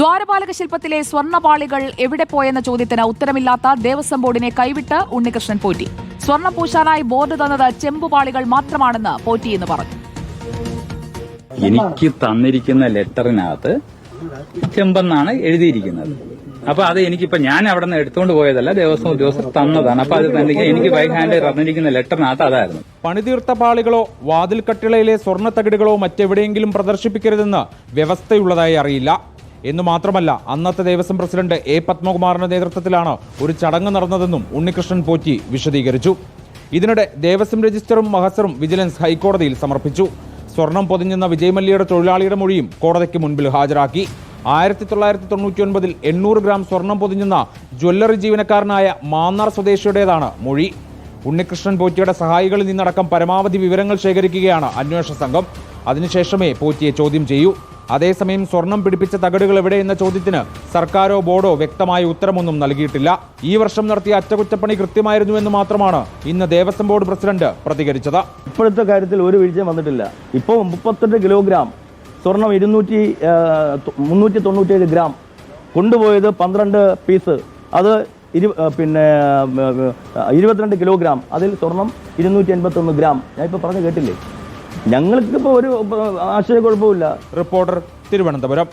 ദ്വാരപാലക ശില്പത്തിലെ സ്വർണപാളികൾ എവിടെ പോയെന്ന ചോദ്യത്തിന് ഉത്തരമില്ലാത്ത ദേവസ്വം ബോർഡിനെ കൈവിട്ട് ഉണ്ണികൃഷ്ണൻ പോറ്റി. സ്വർണം പൂശാനായി ബോർഡ് തന്നത് ചെമ്പുപാളികൾ മാത്രമാണെന്ന് പോറ്റി എന്ന് പറഞ്ഞു. എനിക്ക് തന്നിരിക്കുന്ന ലെറ്ററിനകത്ത് ചെമ്പെന്നാണ് എഴുതിയിരിക്കുന്നത്. അപ്പൊ അത് എനിക്കിപ്പോ ഞാൻ അവിടെ നിന്ന് എടുത്തുകൊണ്ട് പോയതല്ല ദേവസ്വം ഉദ്യോഗസ്ഥർ തന്നതാണ്. അപ്പൊ അത് എനിക്ക് ബൈ ഹാൻഡ് തന്നിരിക്കുന്ന ലെറ്ററിനകത്ത് അതായിരുന്നു. പണിതീർത്ത പാളികളോ വാതിൽ കട്ടിളയിലെ സ്വർണത്തകിടുകളോ മറ്റെവിടെയെങ്കിലും പ്രദർശിപ്പിക്കരുതെന്ന് വ്യവസ്ഥയുള്ളതായി അറിയില്ല. എന്നു മാത്രമല്ല അന്നത്തെ ദേവസ്വം പ്രസിഡന്റ് എ പത്മകുമാറിന്റെ നേതൃത്വത്തിലാണ് ഒരു ചടങ്ങ് നടന്നതെന്നും ഉണ്ണികൃഷ്ണൻ പോറ്റി വിശദീകരിച്ചു. ഇതിനിടെ ദേവസ്വം രജിസ്റ്ററും മഹസറും വിജിലൻസ് ഹൈക്കോടതിയിൽ സമർപ്പിച്ചു. സ്വർണം പൊതിഞ്ഞെന്ന വിജയമല്യയുടെ തൊഴിലാളിയുടെ മൊഴിയും കോടതിക്ക് മുൻപിൽ ഹാജരാക്കി. ആയിരത്തി തൊള്ളായിരത്തി തൊണ്ണൂറ്റി ഒൻപതിൽ എണ്ണൂറ് ഗ്രാം സ്വർണം പൊതിഞ്ഞെന്ന ജ്വല്ലറി ജീവനക്കാരനായ മാന്നാർ സ്വദേശിയുടേതാണ് മൊഴി. ഉണ്ണികൃഷ്ണൻ പോറ്റിയുടെ സഹായികളിൽ നിന്നടക്കം പരമാവധി വിവരങ്ങൾ ശേഖരിക്കുകയാണ് അന്വേഷണ സംഘം. അതിനുശേഷമേ പോറ്റിയെ ചോദ്യം ചെയ്യൂ. അതേസമയം സ്വർണം പിടിപ്പിച്ച തകടുകൾ എവിടെയെന്ന ചോദ്യത്തിന് സർക്കാരോ ബോർഡോ വ്യക്തമായ ഉത്തരമൊന്നും നൽകിയിട്ടില്ല. ഈ വർഷം നടത്തിയ അറ്റകുറ്റപ്പണി കൃത്യമായിരുന്നുവെന്ന് മാത്രമാണ് ഇന്ന് ദേവസ്വം ബോർഡ് പ്രസിഡന്റ് പ്രതികരിച്ചത്. ഇപ്പോഴത്തെ കാര്യത്തിൽ ഒരു വീഴ്ച വന്നിട്ടില്ല. ഇപ്പോൾ മുപ്പത്തെട്ട് കിലോഗ്രാം സ്വർണം ഇരുന്നൂറ്റി മുന്നൂറ്റി തൊണ്ണൂറ്റേഴ് ഗ്രാം കൊണ്ടുപോയത് പന്ത്രണ്ട് പീസ്. അത് ഇരു പിന്നെ ഇരുപത്തിരണ്ട് കിലോഗ്രാം. അതിൽ സ്വർണം ഇരുന്നൂറ്റി എൺപത്തൊന്ന് ഗ്രാം. ഞാൻ ഇപ്പോൾ പറഞ്ഞു കേട്ടില്ലേ? ഞങ്ങൾക്കിപ്പോൾ ഒരു ആശയക്കുഴപ്പമില്ല. റിപ്പോർട്ടർ തിരുവനന്തപുരം.